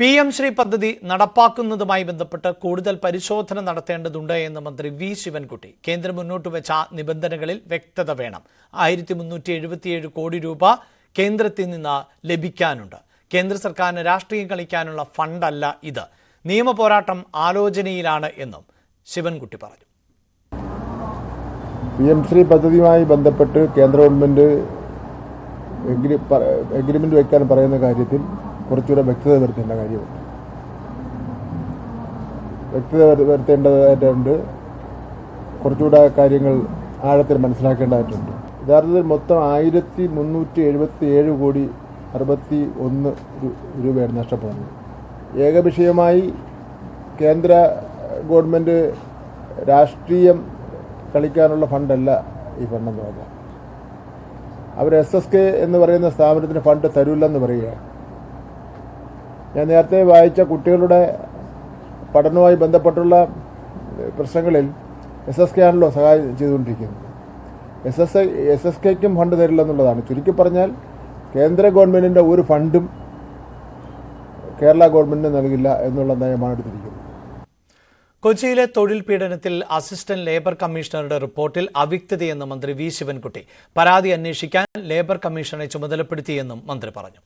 P M Shri പദ്ധതി നടപ്പാക്കുന്നതുമായി ബന്ധപ്പെട്ട് കൂടുതൽ പരിശോധന നടത്തേണ്ടതുണ്ട് എന്ന് മന്ത്രി വി ശിവൻകുട്ടി. കേന്ദ്രം മുന്നോട്ട് വെച്ച നിബന്ധനകളിൽ വ്യക്തത വേണം. ആയിരത്തി മുന്നൂറ്റി എഴുപത്തിയേഴ് കോടി രൂപ കേന്ദ്രത്തിൽ നിന്ന് ലഭിക്കാനുണ്ട്. കേന്ദ്ര സർക്കാരിന് രാഷ്ട്രീയം കളിക്കാനുള്ള ഫണ്ടല്ല ഇത്. നിയമ പോരാട്ടം ആലോചനയിലാണ് എന്നും ശിവൻകുട്ടി പറഞ്ഞു. പി എം ശ്രീ പദ്ധതിയുമായി ബന്ധപ്പെട്ട് കേന്ദ്ര ഗവൺമെന്റ് എഗ്രി എഗ്രിമെന്റ് വയ്ക്കാൻ പറയുന്ന കാര്യത്തിൽ കുറച്ചുകൂടെ വ്യക്തത വരുത്തേണ്ട കാര്യമുണ്ട്. വ്യക്തത വരു- വരുത്തേണ്ടതായിട്ടുണ്ട് കുറച്ചുകൂടെ കാര്യങ്ങൾ ആഴത്തിൽ മനസ്സിലാക്കേണ്ടതായിട്ടുണ്ട്. യഥാർത്ഥത്തിൽ മൊത്തം ആയിരത്തി മുന്നൂറ്റി എഴുപത്തി ഏഴ് കോടി അറുപത്തി ഒന്ന് രൂപയാണ് നഷ്ടപ്പെടുന്നത്. ഏകവിഷയമായി കേന്ദ്ര ഗവൺമെന്റ് രാഷ്ട്രീയം കളിക്കാനുള്ള ഫണ്ടല്ല ഈ ഫണ്ടെന്ന് പറഞ്ഞാൽ. അവർ എസ് എസ് കെ എന്ന് പറയുന്ന സ്ഥാപനത്തിന് ഫണ്ട് തരൂല്ലെന്ന് പറയുകയാണ്. ഞാൻ നേരത്തെ വായിച്ച കുട്ടികളുടെ പഠനവുമായി ബന്ധപ്പെട്ടുള്ള പ്രശ്നങ്ങളിൽ എസ് എസ് കെ ആണല്ലോ സഹായം ചെയ്തുകൊണ്ടിരിക്കുന്നത്. എസ് എസ് എസ് എസ് കെക്കും ഫണ്ട് തരില്ല എന്നുള്ളതാണ്. ചുരുക്കി പറഞ്ഞാൽ കേന്ദ്ര ഗവൺമെന്റിന്റെ ഒരു ഫണ്ടും കേരള ഗവൺമെന്റിന് നൽകില്ല എന്നുള്ള നയമാണ് എടുത്തിരിക്കുന്നത്. കൊച്ചിയിലെ തൊഴിൽ പീഡനത്തിൽ അസിസ്റ്റന്റ് ലേബർ കമ്മീഷണറുടെ റിപ്പോർട്ടിൽ അവ്യക്തതയെന്ന് മന്ത്രി വി ശിവൻകുട്ടി. പരാതി അന്വേഷിക്കാൻ ലേബർ കമ്മീഷനെ ചുമതലപ്പെടുത്തിയെന്നും മന്ത്രി പറഞ്ഞു.